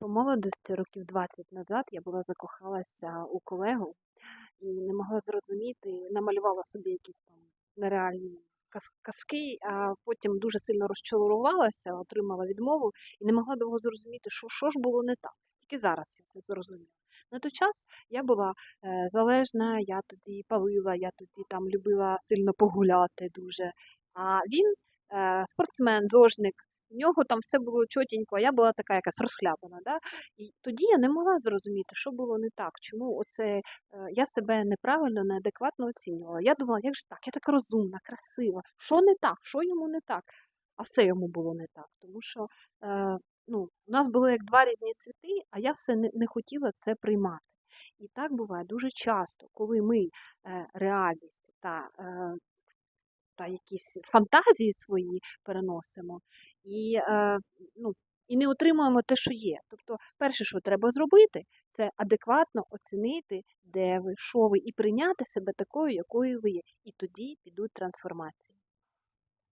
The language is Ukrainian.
По молодості, років 20 назад, я була закохалася у колегу і не могла зрозуміти, намалювала собі якісь там нереальні казки, а потім дуже сильно розчарувалася, отримала відмову і не могла довго зрозуміти, що, що ж було не так. Тільки зараз я це зрозуміла. На той час я була е, залежна, я тоді палила, я тоді там любила сильно погуляти дуже. А він е, спортсмен, зожник. В нього там все було чотенько, а я була така якась розхлябана. Да? І тоді я не могла зрозуміти, що було не так, чому оце е, я себе неправильно, неадекватно оцінювала. Я думала, як же так, я така розумна, красива. Що не так? Що йому не так? А все йому було не так. Тому що е, ну, у нас були як два різні цвіти, а я все не, не хотіла це приймати. І так буває дуже часто, коли ми е, реальність та, е, та якісь фантазії свої переносимо і, е, ну, і не отримуємо те, що є. Тобто, перше, що треба зробити, це адекватно оцінити, де ви, що ви, і прийняти себе такою, якою ви є. І тоді підуть трансформації.